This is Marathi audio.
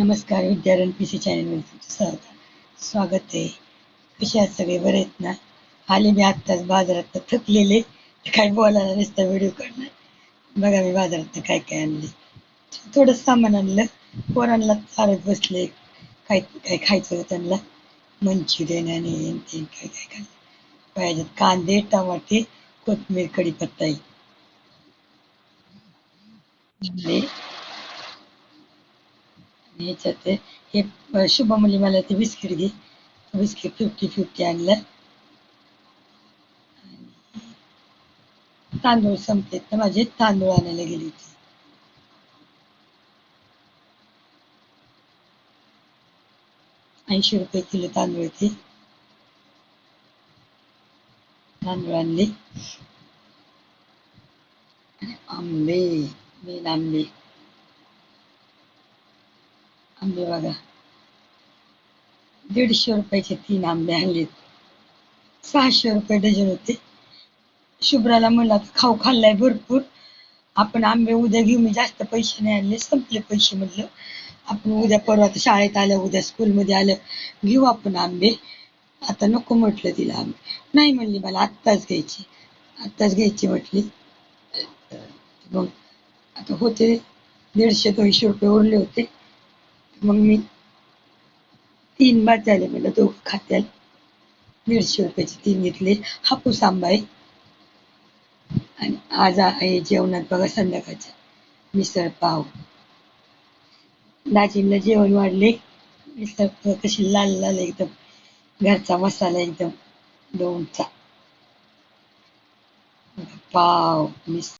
नमस्कार विद्यारण पी सी चॅनलमध्ये तुमचं स्वागत स्वागत आहे. कसे आहात सगळे? बरे आहेत ना? आले मी आत्ताच बाजारात तर थकलेले. काय बोलायला नसतं व्हिडिओ करणार बघा मी बाजारात काय काय आणले. थोडं सामान आणलं. पोरांना चालत बसले. काय काय खायचं होतं त्यांना? मंचुरियन आणि ते काय काय खाल्लं? पाहिजेत कांदे टमाटे कोथमीर कढीपत्ता. ह्याच्यात हे शुभ मुली मला ते बिस्किट घे. बिस्किट फिफ्टी फिफ्टी आणलं. तांदूळ संपलेत तर माझे तांदूळ आणायला गेले होते. ऐंशी रुपये किलो तांदूळ ते. तांदूळ आणले. आंबे मेन आंबे. आंबे बघा. दीडशे रुपयाचे तीन आंबे आणलेत. सहाशे रुपये डझन होते. शुभ्राला म्हणला खाऊ खाल्लाय भरपूर. आपण आंबे उद्या घेऊ. मी जास्त पैसे नाही आणले संपले पैसे म्हटलं आपण उद्या परवा शाळेत आल्या उद्या स्कूलमध्ये आलं घेऊ आपण आंबे. आता नको म्हटलं तिला आंबे नाही म्हणली मला आत्ताच घ्यायची. आत्ताच घ्यायची म्हटली. मग आता होते. दीडशे दोनशे रुपये उरले होते. मग मी तीन बाद झाले म्हणलं तो खात्याल. दीडशे रुपयाचे तीन घेतले. हापूस आंबा आहे आणि आज आहे जेवणात बघा संध्याकाळचा. मिसळ पाव. दाजींना जेवण वाढले. मिसळ कशी लाल लाल एकदम. घरचा मसाला एकदम. दोनचा. पाव मिसळ.